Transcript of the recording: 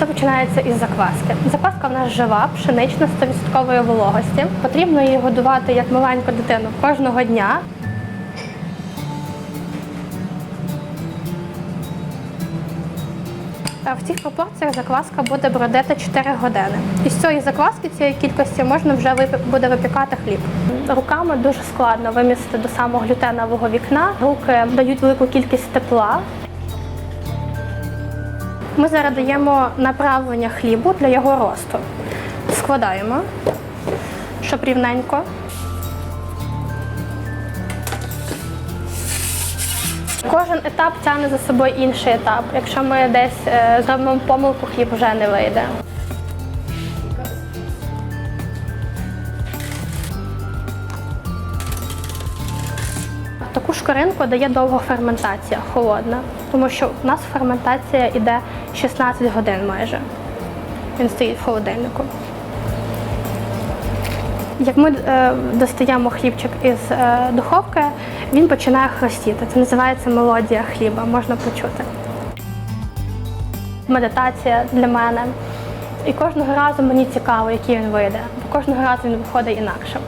Все починається із закваски. Закваска в нас жива, пшенична, 100% вологості. Потрібно її годувати як маленьку дитину кожного дня. В цих пропорціях закваска буде бродити 4 години. Із цієї закваски, цієї кількості, можна вже буде випікати хліб. Руками дуже складно вимістити до самого глютенового вікна. Руки дають велику кількість тепла. Ми зараз даємо направлення хлібу для його росту. Складаємо, щоб рівненько. Кожен етап тягне за собою інший етап. Якщо ми десь е, зробимо помилку, хліб вже не вийде. Таку шкоринку дає довга ферментація, холодна, тому що у нас ферментація йде 16 годин майже. Він стоїть в холодильнику. Як ми е, достаємо хлібчик із е, духовки, він починає хрустіти. Це називається мелодія хліба, можна почути. Медитація для мене. І кожного разу мені цікаво, який він вийде, бо кожного разу він виходить інакше.